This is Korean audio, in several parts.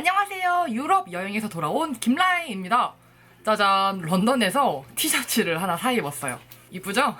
안녕하세요. 유럽 여행에서 돌아온 김라이입니다. 짜잔, 런던에서 티셔츠를 하나 사 입었어요. 이쁘죠?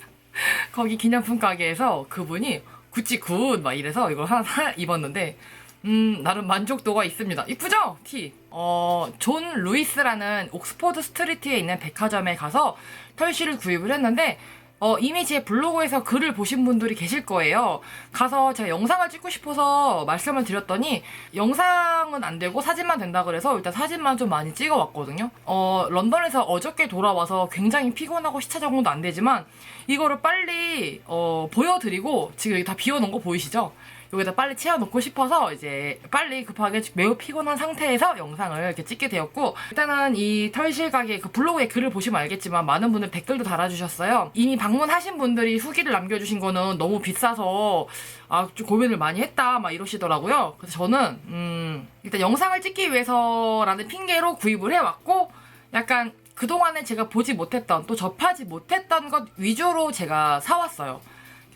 거기 기념품 가게에서 그분이 구찌 굿! 막 이래서 이걸 하나 사 입었는데, 음, 나름 만족도가 있습니다. 이쁘죠? 티. 어, 존 루이스라는 옥스포드 스트리트에 있는 백화점에 가서 털실을 구입을 했는데, 어, 이미 제 블로그에서 글을 보신 분들이 계실 거예요. 가서 제가 영상을 찍고 싶어서 말씀을 드렸더니 영상은 안 되고 사진만 된다 그래서 일단 사진만 좀 많이 찍어 왔거든요. 어, 런던에서 어저께 돌아와서 굉장히 피곤하고 시차 적응도 안 되지만 이거를 빨리 어, 보여드리고 지금 여기 다 비워놓은 거 보이시죠? 여기다 빨리 채워놓고 싶어서 이제 빨리 급하게 매우 피곤한 상태에서 영상을 이렇게 찍게 되었고 일단은 이 털실 가게 그 블로그에 글을 보시면 알겠지만 많은 분들 댓글도 달아주셨어요. 이미 방문하신 분들이 후기를 남겨주신 거는 너무 비싸서 아 좀 고민을 많이 했다 막 이러시더라고요. 그래서 저는 음 일단 영상을 찍기 위해서라는 핑계로 구입을 해왔고 약간 그동안에 제가 보지 못했던 또 접하지 못했던 것 위주로 제가 사왔어요.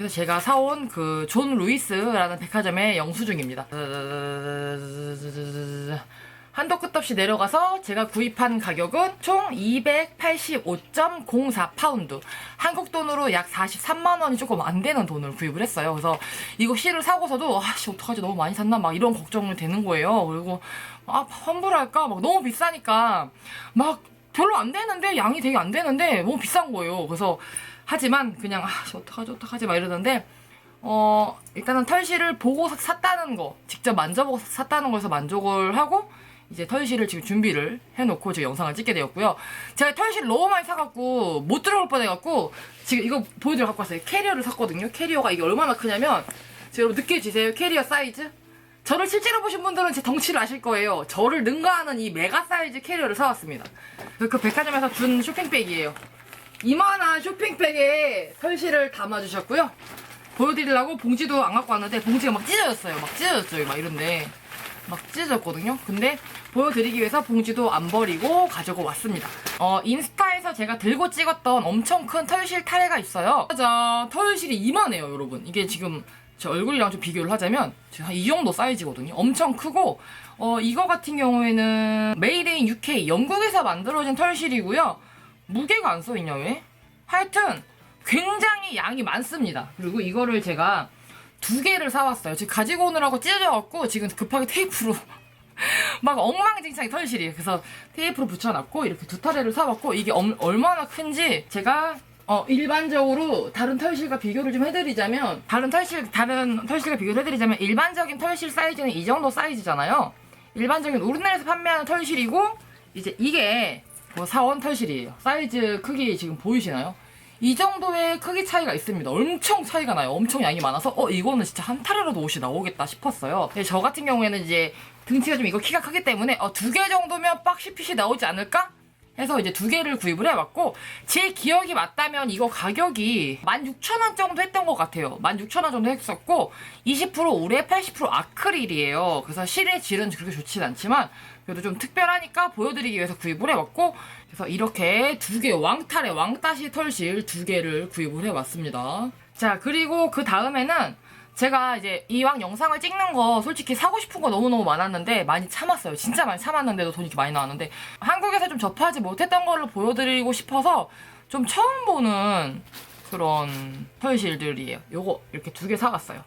그래서 제가 사온 그 존 루이스라는 백화점의 영수증입니다. 한도 끝 없이 내려가서 제가 구입한 가격은 총 285.04 파운드. 한국 돈으로 약 43만 원이 조금 안 되는 돈을 구입을 했어요. 그래서 이거 실을 사고서도 아씨 어떡하지 너무 많이 샀나 막 이런 걱정이 되는 거예요. 그리고 아 환불할까 막 너무 비싸니까 막 별로 안 되는데 양이 되게 안 되는데 너무 비싼 거예요. 그래서 하지만 그냥 아씨 어떡하지 어떡하지 막 이러는데 어 일단은 털실을 보고 사- 샀다는 거 직접 만져보고 샀다는 거에서 만족을 하고 이제 털실을 지금 준비를 해놓고 지금 영상을 찍게 되었고요. 제가 털실 너무 많이 사갖고 못 들어올 뻔해갖고 지금 이거 보여드려 갖고 왔어요. 캐리어를 샀거든요. 캐리어가 이게 얼마나 크냐면 지금 여러분 느껴지세요? 캐리어 사이즈? 저를 실제로 보신 분들은 제 덩치를 아실 거예요. 저를 능가하는 이 메가 사이즈 캐리어를 사왔습니다. 그- 그 백화점에서 준 쇼핑백이에요. 이만한 쇼핑백에 털실을 담아주셨고요. 보여드리려고 봉지도 안 갖고 왔는데 봉지가 막 찢어졌어요. 막 찢어졌어요. 막 이런데 막 찢어졌거든요. 근데 보여드리기 위해서 봉지도 안 버리고 가지고 왔습니다. 어, 인스타에서 제가 들고 찍었던 엄청 큰 털실 타레가 있어요. 짜잔, 털실이 이만해요, 여러분. 이게 지금 제 얼굴이랑 좀 비교를 하자면 한이 정도 사이즈거든요. 엄청 크고 어, 이거 같은 경우에는 메이드 인 UK 영국에서 만들어진 털실이고요. 무게가 안 써있냐 왜? 하여튼 굉장히 양이 많습니다. 그리고 이거를 제가 두 개를 사왔어요. 지금 가지고 오느라고 찢어져갖고 지금 급하게 테이프로 막 엉망진창이 털실이에요. 그래서 테이프로 붙여놨고 이렇게 두 타래를 사왔고 이게 엄- 얼마나 큰지 제가 어, 일반적으로 다른 털실과 비교를 좀 해드리자면 다른 털실 다른 털실과 비교를 해드리자면 일반적인 털실 사이즈는 이 정도 사이즈잖아요. 일반적인 우리나라에서 판매하는 털실이고 이제 이게 뭐 사원 털실이에요. 사이즈 크기 지금 보이시나요? 이 정도의 크기 차이가 있습니다. 엄청 차이가 나요. 엄청 양이 많아서 어 이거는 진짜 한 타래라도 옷이 나오겠다 싶었어요. 근데 저 같은 경우에는 이제 등치가 좀 이거 키가 크기 때문에 어, 두 개 정도면 박시핏이 나오지 않을까? 해서 이제 두 개를 구입을 해왔고 제 기억이 맞다면 이거 가격이 16,000원 정도 했던 것 같아요. 16,000원 정도 했었고 20% 우레 80% 아크릴이에요. 그래서 실의 질은 그렇게 좋진 않지만 그래도 좀 특별하니까 보여드리기 위해서 구입을 해왔고 그래서 이렇게 두 개 왕탈의 왕따시 털실 두 개를 구입을 해왔습니다. 자 그리고 그 다음에는 제가 이제 이왕 영상을 찍는 거 솔직히 사고 싶은 거 너무너무 많았는데 많이 참았어요. 진짜 많이 참았는데도 돈이 이렇게 많이 나왔는데 한국에서 좀 접하지 못했던 걸로 보여드리고 싶어서 좀 처음 보는 그런 털실들이에요. 요거 이렇게 두 개 사갔어요.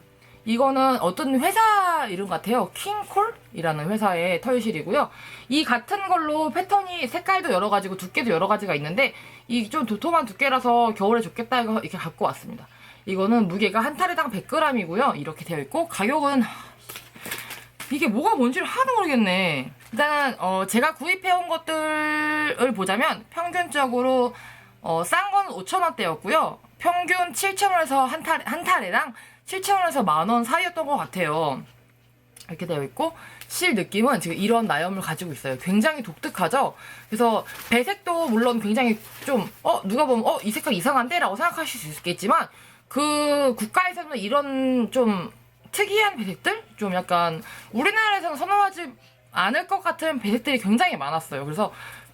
이거는 어떤 회사 이름 같아요. 킹콜이라는 회사의 털실이고요. 이 같은 걸로 패턴이 색깔도 여러 가지고 두께도 여러 가지가 있는데 이 좀 도톰한 두께라서 겨울에 좋겠다 해서 이렇게 갖고 왔습니다. 이거는 무게가 한 탈에당 100g이고요. 이렇게 되어 있고 가격은 이게 뭐가 뭔지를 하나도 모르겠네. 일단 어, 제가 구입해온 것들을 보자면 평균적으로 어, 싼 건 5,000원대였고요. 평균 7,000원에서 한, 탈, 한 탈에당 7,000원에서 만 원 사이였던 것 같아요. 이렇게 되어 있고 실 느낌은 지금 이런 나염을 가지고 있어요. 굉장히 독특하죠. 그래서 배색도 물론 굉장히 좀 어 누가 보면 어 이 색깔 이상한데라고 생각하실 수 있겠지만 그 국가에서는 이런 좀 특이한 배색들 좀 약간 우리나라에서는 선호하지 않을 것 같은 배색들이 굉장히 많았어요. 그래서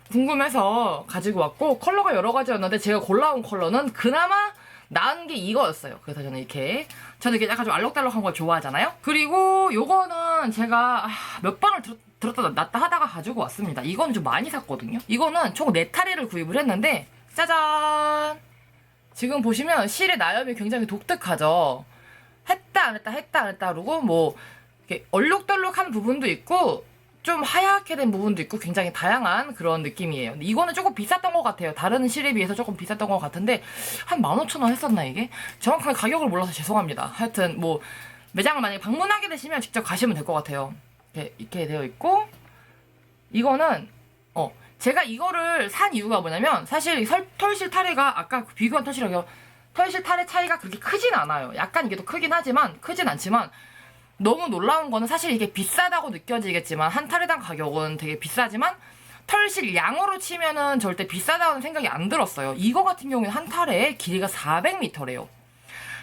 궁금해서 가지고 왔고 컬러가 여러 가지였는데 제가 골라온 컬러는 그나마 나은 게 이거였어요. 그래서 저는 이렇게 저는 이렇게 약간 좀 알록달록한 걸 좋아하잖아요. 그리고 요거는 제가 아, 몇 번을 들, 들었다 놨다 하다가 가지고 왔습니다. 이건 좀 많이 샀거든요. 이거는 총 4타리를 구입을 했는데 짜잔! 지금 보시면 실의 나염이 굉장히 독특하죠. 했다 안 했다 했다 안 했다 그러고 뭐 이렇게 얼룩덜룩한 부분도 있고 좀 하얗게 된 부분도 있고 굉장히 다양한 그런 느낌이에요. 이거는 조금 비쌌던 것 같아요. 다른 실에 비해서 조금 비쌌던 것 같은데 한 15,000원 했었나 이게? 정확하게 가격을 몰라서 죄송합니다. 하여튼 뭐 매장을 만약에 방문하게 되시면 직접 가시면 될 것 같아요. 이렇게, 이렇게 되어 있고 이거는 어 제가 이거를 산 이유가 뭐냐면 사실 이 설- 털실 타래가 아까 그 비교한 털실하고 털실 타래 차이가 그렇게 크진 않아요. 약간 이게 더 크긴 하지만 크진 않지만 너무 놀라운 거는 사실 이게 비싸다고 느껴지겠지만 한 타래당 가격은 되게 비싸지만 털실 양으로 치면은 절대 비싸다는 생각이 안 들었어요. 이거 같은 경우에는 한 타래에 길이가 400m래요.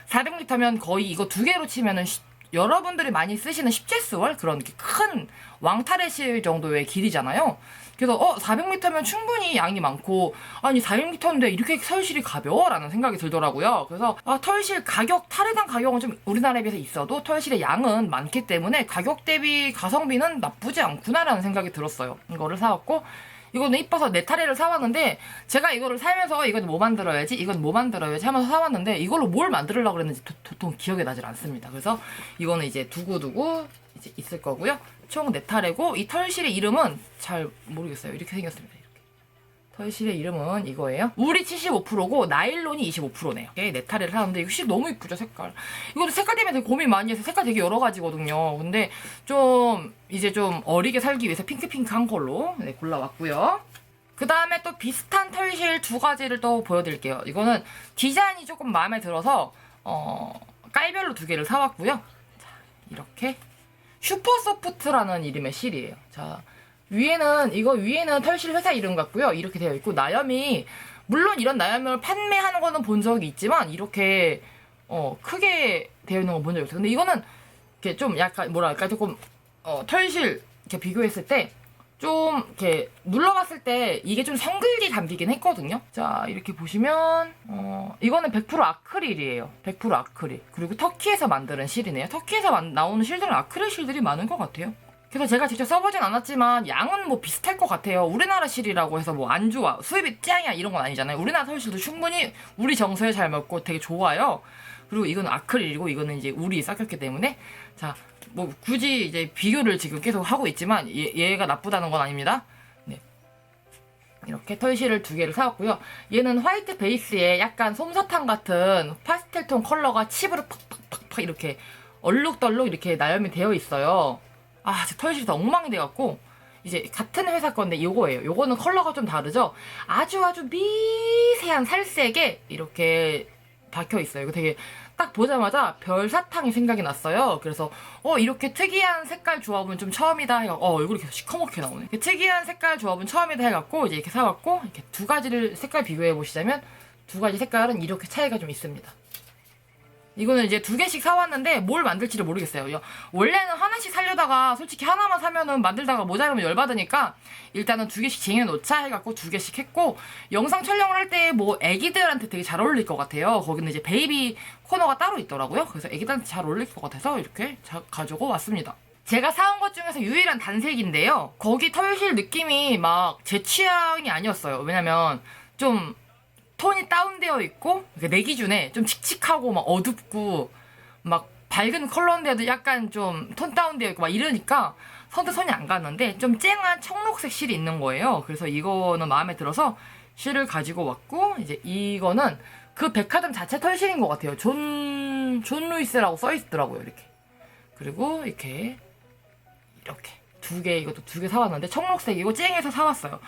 400m면 거의 이거 두 개로 치면은 시- 여러분들이 많이 쓰시는 십제스월 그런 큰 왕타래실 정도의 길이잖아요. 그래서 어 400m면 충분히 양이 많고 아니 400m인데 이렇게 털실이 가벼워라는 생각이 들더라고요. 그래서 아, 털실 가격 타래당 가격은 좀 우리나라에 비해서 있어도 털실의 양은 많기 때문에 가격 대비 가성비는 나쁘지 않구나라는 생각이 들었어요. 이거를 사왔고 이거는 이뻐서 네 타래를 사왔는데 제가 이거를 살면서 이건 뭐 만들어야지 이건 뭐 만들어야지 하면서 사왔는데 이걸로 뭘 만들려고 그랬는지 도, 도통 기억이 나질 않습니다. 그래서 이거는 이제 두고두고 이제 있을 거고요. 총 네 타래고 이 털실의 이름은 잘 모르겠어요. 이렇게 생겼습니다. 털실의 이름은 이거예요. 울이 75%고 나일론이 25%네요. 네 타래를 사는데 이거 실 너무 이쁘죠 색깔. 이것도 색깔 때문에 되게 고민 많이 해서 색깔 되게 여러 가지거든요. 근데 좀 이제 좀 어리게 살기 위해서 핑크핑크한 걸로 네, 골라왔고요. 그 다음에 또 비슷한 털실 두 가지를 또 보여드릴게요. 이거는 디자인이 조금 마음에 들어서 어, 깔별로 두 개를 사왔고요. 자, 이렇게 슈퍼소프트라는 이름의 실이에요. 자, 위에는 이거 위에는 털실 회사 이름 같고요. 이렇게 되어 있고 나염이 물론 이런 나염을 판매하는 거는 본 적이 있지만 이렇게 어, 크게 되어 있는 거본 적이 없어요. 근데 이거는 이렇게 좀 약간 뭐랄까 조금 어, 털실 이렇게 비교했을 때 좀 이렇게 눌러봤을 때 이게 좀 성글게 감기긴 했거든요. 자 이렇게 보시면 어, 이거는 100% 아크릴이에요. 100% 아크릴. 그리고 터키에서 만드는 실이네요. 터키에서 만- 나오는 실들은 아크릴 실들이 많은 것 같아요. 그래서 제가 직접 써보진 않았지만 양은 뭐 비슷할 것 같아요. 우리나라 실이라고 해서 뭐 안 좋아, 수입이 짱이야 이런 건 아니잖아요. 우리나라 털실도 충분히 우리 정서에 잘 맞고 되게 좋아요. 그리고 이건 아크릴이고 이거는 이제 울이 섞였기 때문에 자 뭐 굳이 이제 비교를 지금 계속 하고 있지만 얘, 얘가 나쁘다는 건 아닙니다. 네. 이렇게 털실을 두 개를 사왔고요. 얘는 화이트 베이스에 약간 솜사탕 같은 파스텔 톤 컬러가 칩으로 팍팍팍팍 이렇게 얼룩덜룩 이렇게 나염이 되어 있어요. 아, 제 털실이 다 엉망이 돼갖고 이제 같은 회사 건데 요거예요. 요거는 컬러가 좀 다르죠. 아주 아주 미세한 살색에 이렇게 박혀 있어요. 이거 되게 딱 보자마자 별 사탕이 생각이 났어요. 그래서 어 이렇게 특이한 색깔 조합은 좀 처음이다 해갖고 어 얼굴이 계속 시커멓게 나오네. 특이한 색깔 조합은 처음이다 해갖고 이제 이렇게 사갖고 이렇게 두 가지를 색깔 비교해 보시자면 두 가지 색깔은 이렇게 차이가 좀 있습니다. 이거는 이제 두 개씩 사왔는데 뭘 만들지를 모르겠어요. 여- 원래는 하나씩 살려다가 솔직히 하나만 사면은 만들다가 모자르면 열받으니까 일단은 두 개씩 쟁여놓자 해갖고 두 개씩 했고 영상 촬영을 할 때 뭐 애기들한테 되게 잘 어울릴 것 같아요. 거기는 이제 베이비 코너가 따로 있더라고요. 그래서 애기들한테 잘 어울릴 것 같아서 이렇게 자- 가지고 왔습니다. 제가 사온 것 중에서 유일한 단색인데요. 거기 털실 느낌이 막 제 취향이 아니었어요. 왜냐면 좀 톤이 다운되어 있고 내 기준에 좀 칙칙하고 막 어둡고 막 밝은 컬러인데도 약간 좀 톤 다운되어 있고 막 이러니까 선뜻 손이 안 갔는데 좀 쨍한 청록색 실이 있는 거예요. 그래서 이거는 마음에 들어서 실을 가지고 왔고 이제 이거는 그 백화점 자체 털실인 것 같아요. 존, 존 루이스라고 써 있더라고요. 이렇게. 그리고 이렇게 이렇게 두 개 이것도 두 개 사왔는데 청록색이고 쨍해서 사왔어요.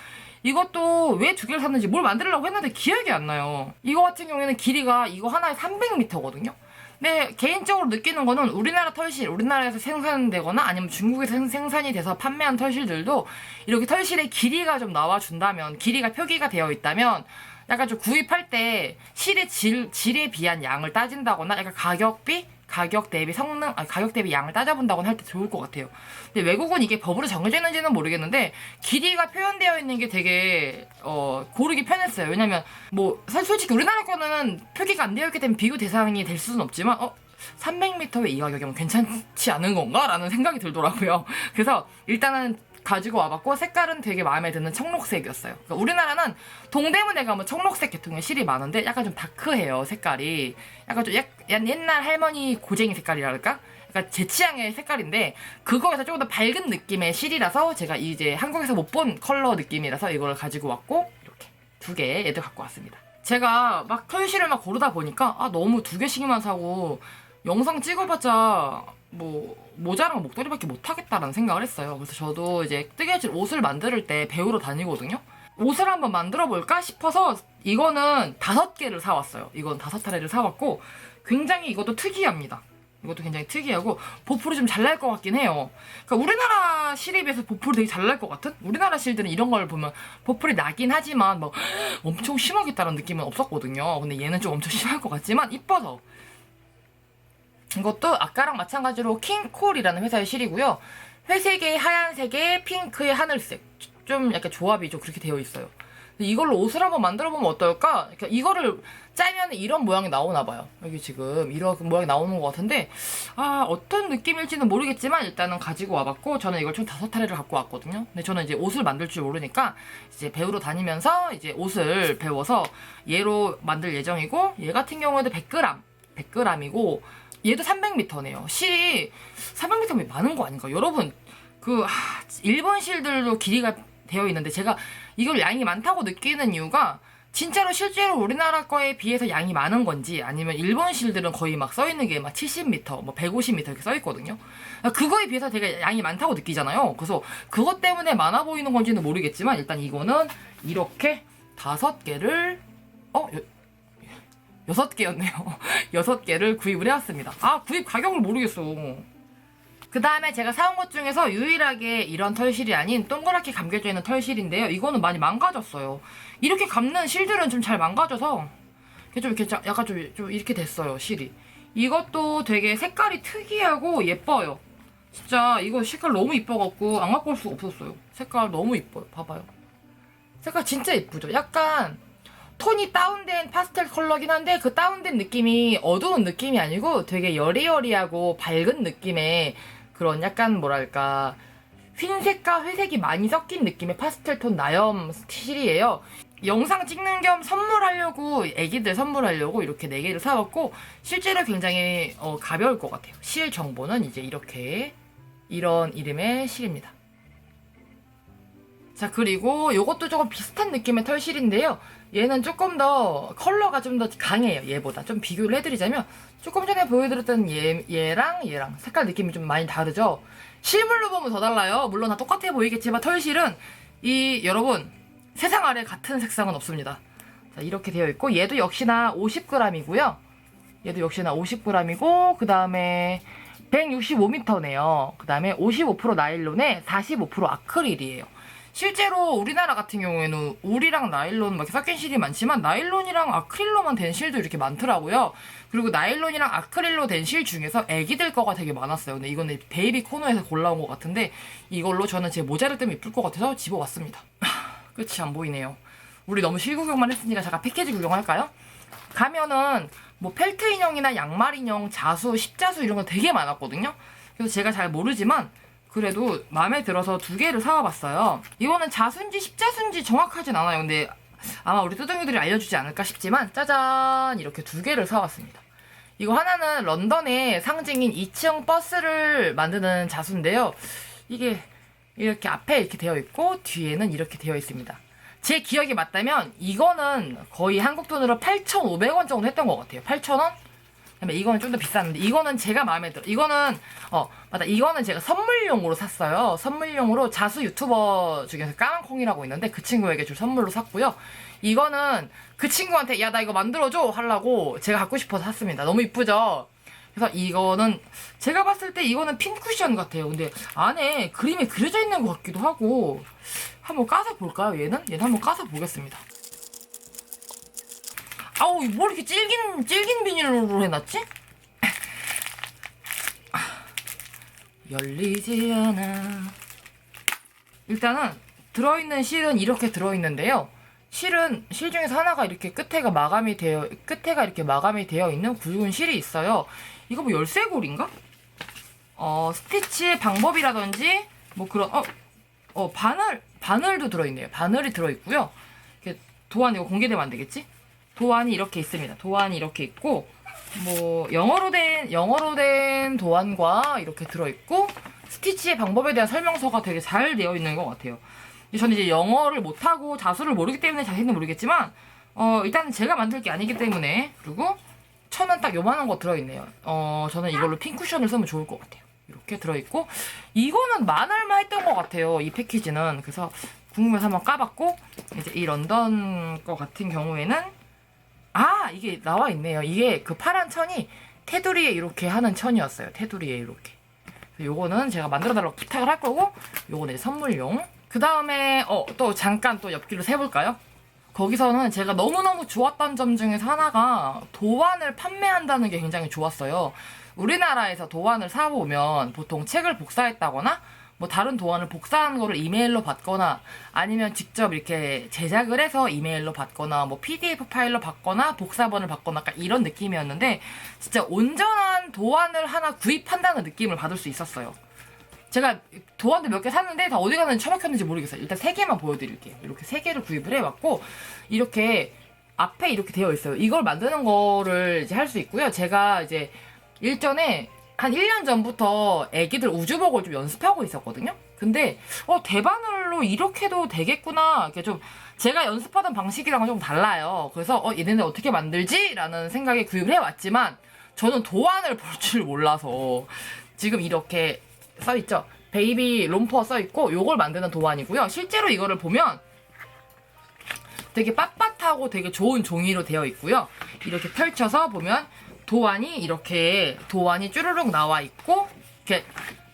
이것도 왜 두 개를 샀는지 뭘 만들려고 했는데 기억이 안 나요. 이거 같은 경우에는 길이가 이거 하나에 300m거든요. 근데 개인적으로 느끼는 거는 우리나라 털실, 우리나라에서 생산되거나 아니면 중국에서 생- 생산이 돼서 판매한 털실들도 이렇게 털실의 길이가 좀 나와준다면, 길이가 표기가 되어 있다면, 약간 좀 구입할 때 실의 질, 질에 비한 양을 따진다거나 약간 가격비? 가격 대비 성능, 아니 가격 대비 양을 따져본다거나 할때 좋을 것 같아요. 근데 외국은 이게 법으로 정해져 있는지는 모르겠는데 길이가 표현되어 있는 게 되게 어, 고르기 편했어요. 왜냐면 뭐 사실 솔직히 우리나라 거는 표기가 안 되어 있기 때문에 비교 대상이 될 수는 없지만 어 300m의 이 가격이면 괜찮지 않은 건가? 라는 생각이 들더라고요. 그래서 일단은 가지고 와봤고 색깔은 되게 마음에 드는 청록색이었어요. 그러니까 우리나라는 동대문에 가면 청록색 계통의 실이 많은데 약간 좀 다크해요 색깔이. 약간 좀 약- 옛날 할머니 고쟁이 색깔이랄까? 그러니까 제 취향의 색깔인데 그거에서 조금 더 밝은 느낌의 실이라서 제가 이제 한국에서 못 본 컬러 느낌이라서 이걸 가지고 왔고 이렇게 두개 얘들 갖고 왔습니다. 제가 막 털실을 막 고르다 보니까 아 너무 두 개씩만 사고 영상 찍어봤자 뭐 모자랑 목도리밖에 못 하겠다라는 생각을 했어요. 그래서 저도 이제 뜨개질 옷을 만들 때 배우러 다니거든요. 옷을 한번 만들어 볼까 싶어서 이거는 다섯 개를 사왔어요. 이건 다섯 타래를 사왔고 굉장히 이것도 특이합니다. 이것도 굉장히 특이하고 보풀이 좀 잘 날 것 같긴 해요. 그러니까 우리나라 실에 비해서 보풀이 되게 잘 날 것 같은? 우리나라 실들은 이런 걸 보면 보풀이 나긴 하지만 뭐 엄청 심하겠다는 느낌은 없었거든요. 근데 얘는 좀 엄청 심할 것 같지만 이뻐서 이것도 아까랑 마찬가지로 킹콜이라는 회사의 실이고요. 회색에 하얀색에 핑크에 하늘색. 좀 약간 조합이 좀 그렇게 되어 있어요. 이걸로 옷을 한번 만들어 보면 어떨까? 그러니까 이거를 짜면 이런 모양이 나오나 봐요. 여기 지금 이런 모양이 나오는 것 같은데 아 어떤 느낌일지는 모르겠지만 일단은 가지고 와봤고 저는 이걸 총 다섯 타래를 갖고 왔거든요. 근데 저는 이제 옷을 만들 줄 모르니까 이제 배우러 다니면서 이제 옷을 배워서 얘로 만들 예정이고 얘 같은 경우에도 100g, 100g이고 얘도 300m네요. 실이 300m면 많은 거 아닌가? 여러분 그 하, 일본 실들도 길이가 되어 있는데 제가 이걸 양이 많다고 느끼는 이유가 진짜로 실제로 우리나라 거에 비해서 양이 많은 건지 아니면 일본 실들은 거의 막 써 있는 게 막 70m, 뭐 150m 이렇게 써 있거든요. 그거에 비해서 되게 양이 많다고 느끼잖아요. 그래서 그것 때문에 많아 보이는 건지는 모르겠지만 일단 이거는 이렇게 다섯 개를 어 여, 여섯 개였네요. 여섯 개를 구입을 해왔습니다. 아 구입 가격을 모르겠어. 그 다음에 제가 사온 것 중에서 유일하게 이런 털실이 아닌 동그랗게 감겨져 있는 털실인데요. 이거는 많이 망가졌어요. 이렇게 감는 실들은 좀 잘 망가져서 좀 이렇게 자- 약간 좀, 좀 이렇게 됐어요, 실이. 이것도 되게 색깔이 특이하고 예뻐요. 진짜 이거 색깔 너무 이뻐갖고 안 갖고 올 수가 없었어요. 색깔 너무 이뻐요. 봐봐요. 색깔 진짜 예쁘죠? 약간 톤이 다운된 파스텔 컬러긴 한데 그 다운된 느낌이 어두운 느낌이 아니고 되게 여리여리하고 밝은 느낌의 그런 약간 뭐랄까 흰색과 회색이 많이 섞인 느낌의 파스텔 톤 나염 실이에요. 영상 찍는 겸 선물하려고 애기들 선물하려고 이렇게 4개를 사왔고 실제로 굉장히 어, 가벼울 것 같아요. 실 정보는 이제 이렇게 이런 이름의 실입니다. 자 그리고 이것도 조금 비슷한 느낌의 털실인데요. 얘는 조금 더 컬러가 좀 더 강해요. 얘보다 좀 비교를 해드리자면 조금 전에 보여드렸던 얘, 얘랑 얘랑 색깔 느낌이 좀 많이 다르죠. 실물로 보면 더 달라요. 물론 다 똑같아 보이겠지만 털실은 이 여러분 세상 아래 같은 색상은 없습니다. 자 이렇게 되어 있고 얘도 역시나 50g이고요. 얘도 역시나 50g이고 그 다음에 165m네요. 그 다음에 55% 나일론에 45% 아크릴이에요. 실제로 우리나라 같은 경우에는 울이랑 나일론 막 섞인 실이 많지만 나일론이랑 아크릴로만 된 실도 이렇게 많더라고요. 그리고 나일론이랑 아크릴로 된 실 중에서 애기들 거가 되게 많았어요. 근데 이거는 베이비 코너에서 골라온 것 같은데 이걸로 저는 제 모자를 뜨면 이쁠 것 같아서 집어왔습니다. 끝이 안 보이네요. 우리 너무 실 구경만 했으니까 잠깐 패키지 구경할까요? 가면은 뭐 펠트 인형이나 양말 인형, 자수, 십자수 이런 거 되게 많았거든요. 그래서 제가 잘 모르지만 그래도 마음에 들어서 두 개를 사와봤어요. 이거는 자수인지 십자수인지 정확하진 않아요. 근데 아마 우리 뚜둥이들이 알려주지 않을까 싶지만 짜잔 이렇게 두 개를 사왔습니다. 이거 하나는 런던의 상징인 2층 버스를 만드는 자수인데요. 이게 이렇게 앞에 이렇게 되어 있고 뒤에는 이렇게 되어 있습니다. 제 기억이 맞다면 이거는 거의 한국 돈으로 8,500원 정도 했던 것 같아요. 8,000원? 그다음에 이거는 좀 더 비쌌는데 이거는 제가 마음에 들어. 이거는 어 맞다. 이거는 제가 선물용으로 샀어요. 선물용으로 자수 유튜버 중에서 까만콩이라고 있는데 그 친구에게 줄 선물로 샀고요. 이거는 그 친구한테 야 나 이거 만들어줘 하려고 제가 갖고 싶어서 샀습니다. 너무 이쁘죠? 그래서 이거는 제가 봤을 때 이거는 핀 쿠션 같아요. 근데 안에 그림이 그려져 있는 것 같기도 하고 한번 까서 볼까요? 얘는 얘는 한번 까서 보겠습니다. 아우 뭐 이렇게 질긴 질긴 비닐로 해놨지? 아, 열리지 않아. 일단은 들어있는 실은 이렇게 들어있는데요. 실은 실 중에서 하나가 이렇게 끝에가 마감이 되어 끝에가 이렇게 마감이 되어 있는 굵은 실이 있어요. 이거 뭐 열쇠고리인가? 어 스티치 방법이라든지 뭐 그런 어 어 바늘 바늘도 들어있네요. 바늘이 들어있고요. 도안 이거 공개되면 안 되겠지? 도안이 이렇게 있습니다. 도안이 이렇게 있고 뭐 영어로 된 영어로 된 도안과 이렇게 들어 있고 스티치의 방법에 대한 설명서가 되게 잘 되어 있는 것 같아요. 저는 이제 영어를 못하고 자수를 모르기 때문에 자세히는 모르겠지만 어 일단 제가 만들 게 아니기 때문에 그리고 천원딱 요만한 거 들어있네요. 어 저는 이걸로 핑 쿠션을 쓰면 좋을 것 같아요. 이렇게 들어있고 이거는 만 얼마 했던 것 같아요. 이 패키지는 그래서 궁금해서 한번 까봤고 이제 이 런던 거 같은 경우에는 아 이게 나와 있네요. 이게 그 파란 천이 테두리에 이렇게 하는 천이었어요. 테두리에 이렇게. 요거는 제가 만들어 달라고 부탁을 할 거고 요거는 선물용. 그 다음에 어 또 잠깐 또 옆길로 세볼까요? 거기서는 제가 너무너무 좋았던 점 중에서 하나가 도안을 판매한다는 게 굉장히 좋았어요. 우리나라에서 도안을 사보면 보통 책을 복사했다거나 뭐 다른 도안을 복사한 거를 이메일로 받거나 아니면 직접 이렇게 제작을 해서 이메일로 받거나 뭐 PDF 파일로 받거나 복사본을 받거나 약간 이런 느낌이었는데 진짜 온전한 도안을 하나 구입한다는 느낌을 받을 수 있었어요. 제가 도안도 몇 개 샀는데 다 어디 갔는지 처박혔는지 모르겠어요. 일단 세 개만 보여드릴게요. 이렇게 세 개를 구입을 해왔고 이렇게 앞에 이렇게 되어 있어요. 이걸 만드는 거를 이제 할 수 있고요. 제가 이제 일전에 한 1년 전부터 애기들 우주복을 좀 연습하고 있었거든요. 근데 어 대바늘로 이렇게도 되겠구나. 이렇게 좀 제가 연습하던 방식이랑은 좀 달라요. 그래서 어 얘네는 어떻게 만들지라는 생각에 구입을 해왔지만 저는 도안을 볼 줄 몰라서 지금 이렇게 써 있죠. 베이비 롬퍼 써 있고 요걸 만드는 도안이고요. 실제로 이거를 보면 되게 빳빳하고 되게 좋은 종이로 되어 있고요. 이렇게 펼쳐서 보면 도안이 이렇게 도안이 쭈르륵 나와 있고 이렇게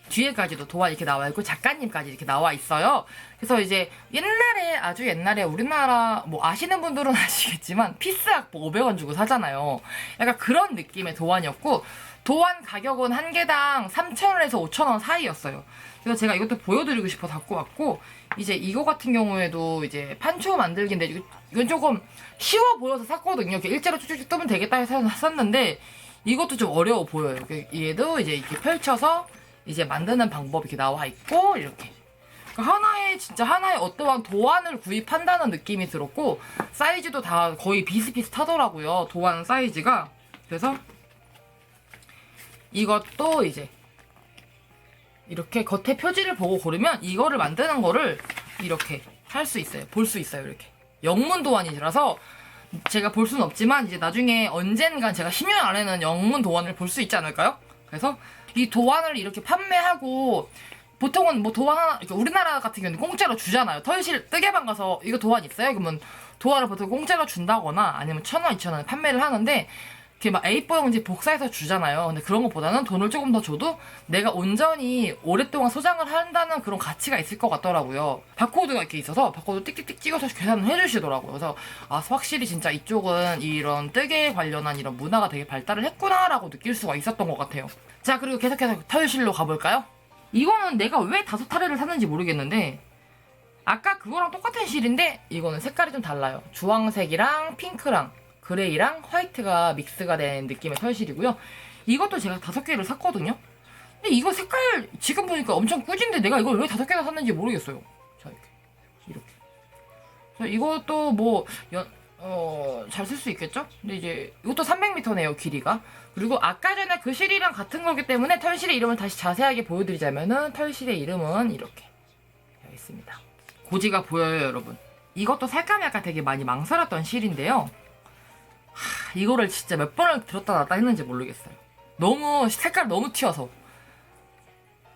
뒤에까지도 도안 이렇게 나와 있고 작가님까지 이렇게 나와 있어요. 그래서 이제 옛날에 아주 옛날에 우리나라 뭐 아시는 분들은 아시겠지만 피스 악보 500원 주고 사잖아요. 약간 그런 느낌의 도안이었고 도안 가격은 한 개당 3,000원에서 5,000원 사이였어요. 그래서 제가 이것도 보여드리고 싶어 갖고 왔고 이제 이거 같은 경우에도 이제 판초 만들기인데 이건 조금 쉬워 보여서 샀거든요. 이렇게 일자로 쭉쭉 뜨면 되겠다 해서 샀는데 이것도 좀 어려워 보여요. 얘도 이제 이렇게 펼쳐서 이제 만드는 방법이 이렇게 나와 있고 이렇게 그러니까 하나의 진짜 하나의 어떠한 도안을 구입한다는 느낌이 들었고 사이즈도 다 거의 비슷비슷하더라고요. 도안 사이즈가 그래서 이것도 이제 이렇게 겉에 표지를 보고 고르면 이거를 만드는 거를 이렇게 할 수 있어요. 볼 수 있어요. 이렇게 영문 도안이라서 제가 볼 수는 없지만 이제 나중에 언젠간 제가 10년 안에는 영문 도안을 볼 수 있지 않을까요? 그래서 이 도안을 이렇게 판매하고 보통은 뭐 도안 하나 우리나라 같은 경우는 공짜로 주잖아요. 털실 뜨개방 가서 이거 도안 있어요? 그러면 도안을 보통 공짜로 준다거나 아니면 천 원, 이천 원에 판매를 하는데 이렇게 막 A4 용지 복사해서 주잖아요. 근데 그런 것보다는 돈을 조금 더 줘도 내가 온전히 오랫동안 소장을 한다는 그런 가치가 있을 것 같더라고요. 바코드가 이렇게 있어서 바코드 띡띡띡 찍어서 계산을 해주시더라고요. 그래서 아 확실히 진짜 이쪽은 이런 뜨개 관련한 이런 문화가 되게 발달을 했구나라고 느낄 수가 있었던 것 같아요. 자 그리고 계속해서 털실로 가볼까요? 이거는 내가 왜 다섯 타래를 샀는지 모르겠는데 아까 그거랑 똑같은 실인데 이거는 색깔이 좀 달라요. 주황색이랑 핑크랑 그레이랑 화이트가 믹스가 된 느낌의 털실이고요. 이것도 제가 다섯 개를 샀거든요. 근데 이거 색깔 지금 보니까 엄청 꾸진데 내가 이걸 왜 다섯 개나 샀는지 모르겠어요. 자 이렇게 이렇게. 그래서 이것도 뭐 뭐어잘 쓸 수 있겠죠? 근데 이제 이것도 300m네요 길이가. 그리고 아까 전에 그 실이랑 같은 거기 때문에 털실의 이름을 다시 자세하게 보여드리자면은 털실의 이름은 이렇게 되어 있습니다. 고지가 보여요 여러분. 이것도 색감이 약간 되게 많이 망설였던 실인데요. 하, 이거를 진짜 몇 번을 들었다 놨다 했는지 모르겠어요. 너무 색깔 너무 튀어서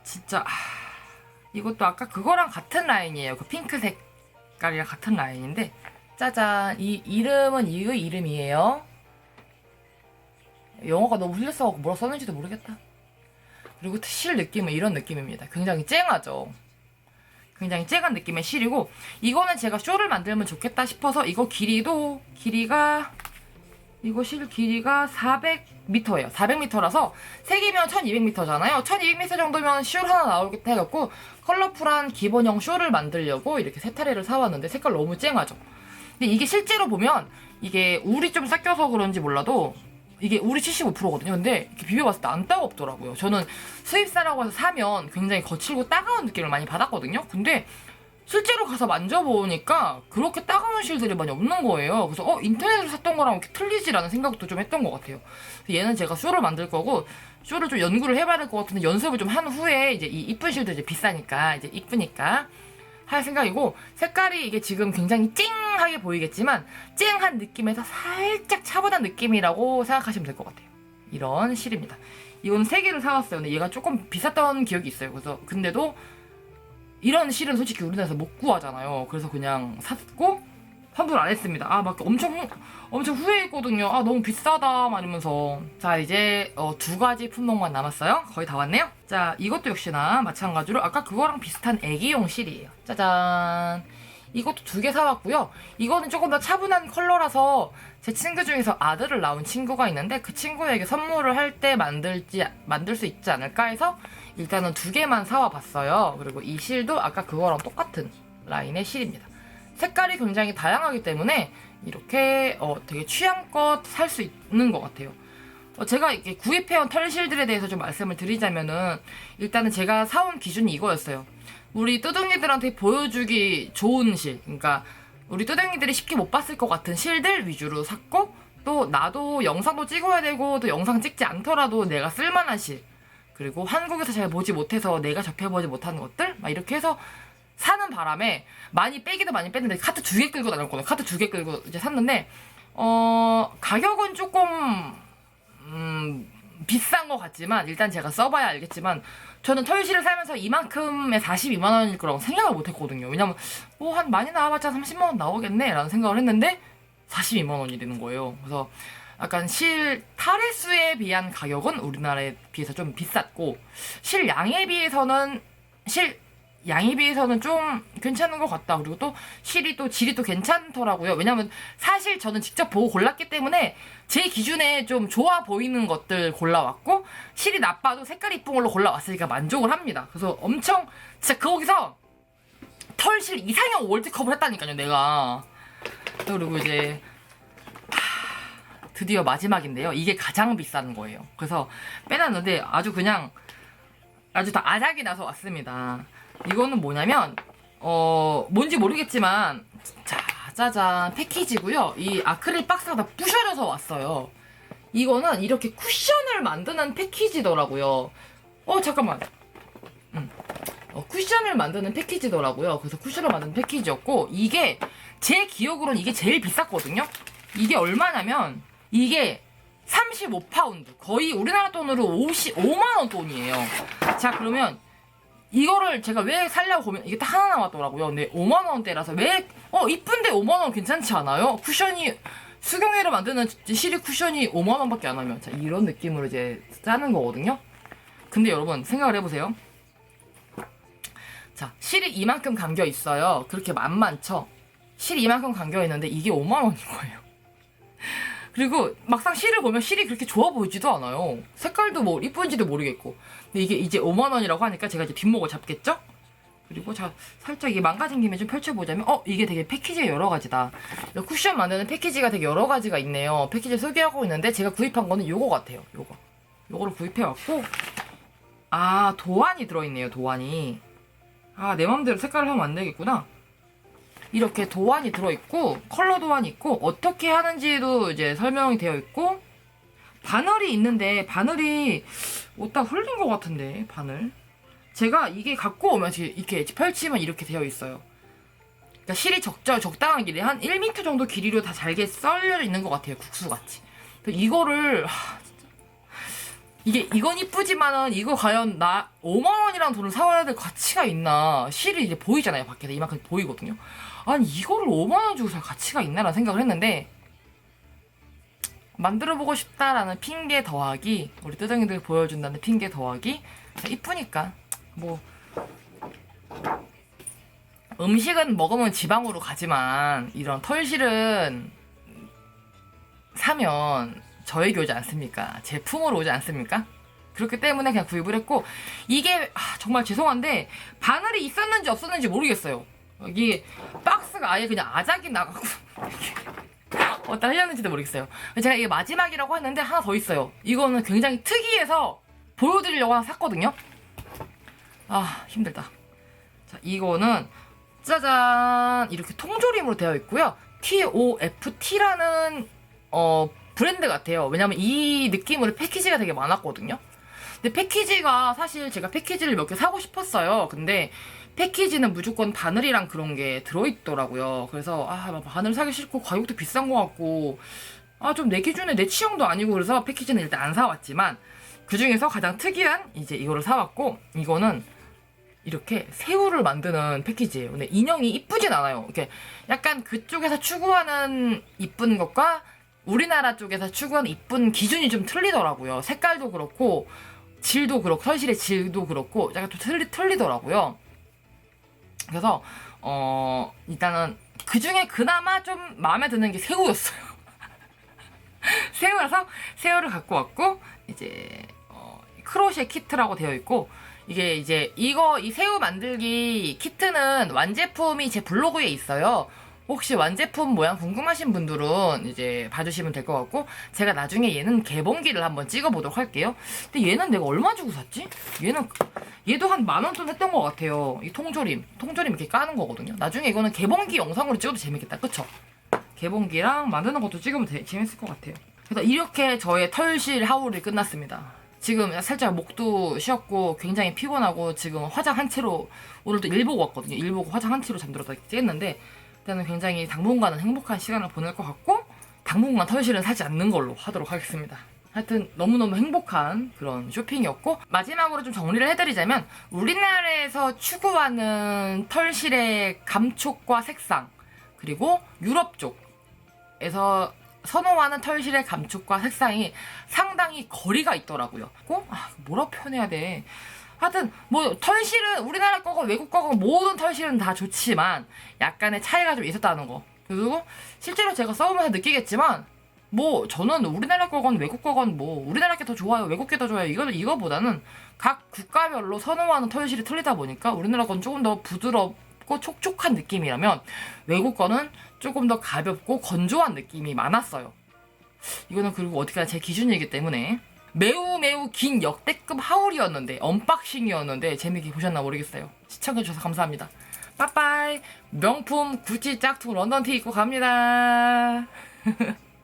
진짜 하, 이것도 아까 그거랑 같은 라인이에요. 그 핑크 색깔이랑 같은 라인인데 짜잔 이 이름은 이거 이름이에요. 영어가 너무 흘렸어 뭐라 썼는지도 모르겠다. 그리고 실 느낌은 이런 느낌입니다. 굉장히 쨍하죠. 굉장히 쨍한 느낌의 실이고 이거는 제가 쇼를 만들면 좋겠다 싶어서 이거 길이도 길이가 이거 실 길이가 400m예요. 400m라서 3개면 1200m잖아요. 1200m 정도면 쇼 하나 나오겠다 해갖고 컬러풀한 기본형 쇼를 만들려고 이렇게 세 타래를 사왔는데 색깔 너무 쨍하죠. 근데 이게 실제로 보면 이게 울이 좀 섞여서 그런지 몰라도 이게 울이 75%거든요. 근데 비벼봤을 때 안 따갑더라고요. 저는 수입사라고 해서 사면 굉장히 거칠고 따가운 느낌을 많이 받았거든요. 근데 실제로 가서 만져보니까 그렇게 따가운 실들이 많이 없는 거예요. 그래서 어 인터넷으로 샀던 거랑 이렇게 틀리지라는 생각도 좀 했던 것 같아요. 얘는 제가 쇼를 만들 거고 쇼를 좀 연구를 해봐야 될 것 같은데 연습을 좀 한 후에 이제 이 이쁜 실도 이제 비싸니까 이제 이쁘니까 할 생각이고 색깔이 이게 지금 굉장히 찡하게 보이겠지만 찡한 느낌에서 살짝 차분한 느낌이라고 생각하시면 될 것 같아요. 이런 실입니다. 이건 세 개를 사왔어요. 근데 얘가 조금 비쌌던 기억이 있어요. 그래서 근데도 이런 실은 솔직히 우리나라에서 못 구하잖아요. 그래서 그냥 샀고 환불 안 했습니다. 아 막 엄청 후- 엄청 후회했거든요. 아 너무 비싸다 말이면서 자 이제 어, 두 가지 품목만 남았어요. 거의 다 왔네요. 자 이것도 역시나 마찬가지로 아까 그거랑 비슷한 애기용 실이에요. 짜잔. 이것도 두 개 사왔고요. 이거는 조금 더 차분한 컬러라서 제 친구 중에서 아들을 낳은 친구가 있는데 그 친구에게 선물을 할 때 만들지 만들 수 있지 않을까 해서 일단은 두 개만 사와 봤어요. 그리고 이 실도 아까 그거랑 똑같은 라인의 실입니다. 색깔이 굉장히 다양하기 때문에 이렇게 어, 되게 취향껏 살 수 있는 것 같아요. 어, 제가 이렇게 구입해온 털실들에 대해서 좀 말씀을 드리자면은 일단은 제가 사온 기준이 이거였어요. 우리 뚜둥이들한테 보여주기 좋은 실, 그러니까 우리 뚜둥이들이 쉽게 못 봤을 것 같은 실들 위주로 샀고 또 나도 영상도 찍어야 되고 또 영상 찍지 않더라도 내가 쓸만한 실 그리고 한국에서 잘 보지 못해서 내가 접해보지 못하는 것들 막 이렇게 해서 사는 바람에 많이 빼기도 많이 뺐는데 카트 두 개 끌고 다녔거든요. 카트 두 개 끌고 이제 샀는데 어 가격은 조금 음 비싼 것 같지만 일단 제가 써봐야 알겠지만 저는 털실을 사면서 이만큼의 42만 원일 거라고 생각을 못 했거든요. 왜냐면 뭐 한 많이 나와봤자 30만 원 나오겠네 라는 생각을 했는데 42만 원이 되는 거예요. 그래서 약간 실 탈의수에 비한 가격은 우리나라에 비해서 좀 비쌌고 실 양에 비해서는 실 양에 비해서는 좀 괜찮은 것 같다. 그리고 또 실이 또 질이 또 괜찮더라고요. 왜냐면 사실 저는 직접 보고 골랐기 때문에 제 기준에 좀 좋아 보이는 것들 골라왔고 실이 나빠도 색깔 이쁜 걸로 골라왔으니까 만족을 합니다. 그래서 엄청 진짜 거기서 털실 이상형 월드컵을 했다니까요, 내가. 그리고 이제 하, 드디어 마지막인데요. 이게 가장 비싼 거예요. 그래서 빼놨는데 아주 그냥 아주 다 아작이 나서 왔습니다. 이거는 뭐냐면 어 뭔지 모르겠지만 자 짜잔 패키지고요. 이 아크릴 박스가 다 부셔져서 왔어요. 이거는 이렇게 쿠션을 만드는 패키지더라고요. 어 잠깐만. 음. 어, 쿠션을 만드는 패키지더라고요. 그래서 쿠션을 만드는 패키지였고 이게 제 기억으로는 이게 제일 비쌌거든요. 이게 얼마냐면 이게 35파운드 거의 우리나라 돈으로 50, 5만 원 돈이에요. 자 그러면 이거를 제가 왜 살려고 고민 이게 딱 하나 남았더라고요. 근데 5만 원대라서 왜 어 이쁜데 5만 원 괜찮지 않아요? 쿠션이 수경회를 만드는 실이 쿠션이 5만 원밖에 안 하면 자 이런 느낌으로 이제 짜는 거거든요. 근데 여러분 생각을 해보세요. 자 실이 이만큼 감겨 있어요. 그렇게 만만쳐. 실이 이만큼 감겨 있는데 이게 5만 원인 거예요. 그리고 막상 실을 보면 실이 그렇게 좋아 보이지도 않아요. 색깔도 뭐 이쁜지도 모르겠고. 근데 이게 이제 5만 원이라고 하니까 제가 이제 뒷목을 잡겠죠? 그리고 자 살짝 이게 망가진 김에 좀 펼쳐보자면 어 이게 되게 패키지가 여러 가지다. 이 쿠션 만드는 패키지가 되게 여러 가지가 있네요. 패키지 소개하고 있는데 제가 구입한 거는 요거 같아요. 요거. 요거를 구입해왔고 아 도안이 들어있네요. 도안이. 아 내 맘대로 색깔을 하면 안 되겠구나. 이렇게 도안이 들어있고 컬러 도안이 있고 어떻게 하는지도 이제 설명이 되어 있고 바늘이 있는데 바늘이 어디다 흘린 것 같은데 바늘 제가 이게 갖고 오면 이렇게 펼치면 이렇게 되어 있어요. 그러니까 실이 적절 적당한 길이 한 1m 정도 길이로 다 잘게 썰려 있는 것 같아요 국수같이. 이거를 하. 이게 이건 이쁘지만은 이거 과연 나 5만 원이라는 돈을 사와야 될 가치가 있나? 실이 이제 보이잖아요 밖에서. 이만큼 보이거든요. 아니 이거를 5만 원 주고 살 가치가 있나라는 생각을 했는데 만들어 보고 싶다라는 핑계 더하기 우리 뜨덩이들 보여준다는 핑계 더하기 이쁘니까 뭐 음식은 먹으면 지방으로 가지만 이런 털실은 사면 저에게 오지 않습니까? 제품으로 오지 않습니까? 그렇기 때문에 그냥 구입을 했고 이게 아, 정말 죄송한데 바늘이 있었는지 없었는지 모르겠어요. 여기 박스가 아예 그냥 아작이 나가고 어디다 흘렸는지도 모르겠어요. 제가 이게 마지막이라고 했는데 하나 더 있어요. 이거는 굉장히 특이해서 보여드리려고 하나 샀거든요. 아 힘들다. 자 이거는 짜잔 이렇게 통조림으로 되어 있고요. TOFT라는 어, 브랜드 같아요. 왜냐면 이 느낌으로 패키지가 되게 많았거든요. 근데 패키지가 사실 제가 패키지를 몇 개 사고 싶었어요. 근데 패키지는 무조건 바늘이랑 그런 게 들어있더라고요. 그래서 아막 바늘 사기 싫고 가격도 비싼 것 같고 아 좀 내 기준에 내 취향도 아니고 그래서 패키지는 일단 안 사왔지만 그 중에서 가장 특이한 이제 이거를 사왔고 이거는 이렇게 새우를 만드는 패키지예요. 근데 인형이 이쁘진 않아요. 이렇게 약간 그쪽에서 추구하는 이쁜 것과 우리나라 쪽에서 추구하는 이쁜 기준이 좀 틀리더라고요. 색깔도 그렇고 질도 그렇고 털실의 질도 그렇고 약간 좀 틀리, 틀리더라고요. 그래서 어 일단은 그 중에 그나마 좀 마음에 드는 게 새우였어요. 새우라서 새우를 갖고 왔고 이제 어, 크로셰 키트라고 되어 있고 이게 이제 이거 이 새우 만들기 키트는 완제품이 제 블로그에 있어요. 혹시 완제품 모양 궁금하신 분들은 이제 봐주시면 될 것 같고 제가 나중에 얘는 개봉기를 한번 찍어보도록 할게요. 근데 얘는 내가 얼마 주고 샀지? 얘는 얘도 한 만원 돈 했던 것 같아요. 이 통조림 통조림 이렇게 까는 거거든요. 나중에 이거는 개봉기 영상으로 찍어도 재밌겠다. 그쵸? 개봉기랑 만드는 것도 찍으면 되게 재밌을 것 같아요. 그래서 이렇게 저의 털실 하울이 끝났습니다. 지금 살짝 목도 쉬었고 굉장히 피곤하고 지금 화장 한 채로 오늘도 일 보고 왔거든요. 일 보고 화장 한 채로 잠들었다 깼는데 일단은 굉장히 당분간은 행복한 시간을 보낼 것 같고 당분간 털실은 사지 않는 걸로 하도록 하겠습니다. 하여튼 너무너무 행복한 그런 쇼핑이었고 마지막으로 좀 정리를 해드리자면 우리나라에서 추구하는 털실의 감촉과 색상 그리고 유럽 쪽에서 선호하는 털실의 감촉과 색상이 상당히 거리가 있더라고요. 꼭 아, 뭐라 표현해야 돼. 하여튼 뭐 털실은 우리나라 거건 외국 거건 모든 털실은 다 좋지만 약간의 차이가 좀 있었다는 거. 그리고 실제로 제가 써보면서 느끼겠지만 뭐 저는 우리나라 거건 외국 거건 뭐 우리나라 게 더 좋아요 외국 게 더 좋아요 이거는 이거보다는 각 국가별로 선호하는 털실이 틀리다 보니까 우리나라 건 조금 더 부드럽 고 촉촉한 느낌이라면 외국 거는 조금 더 가볍고 건조한 느낌이 많았어요. 이거는 그리고 어디까나 제 기준이기 때문에 매우 매우 긴 역대급 하울이었는데 언박싱이었는데 재밌게 보셨나 모르겠어요. 시청해주셔서 감사합니다. 빠빠이 명품 구찌 짝퉁 런던 티 입고 갑니다.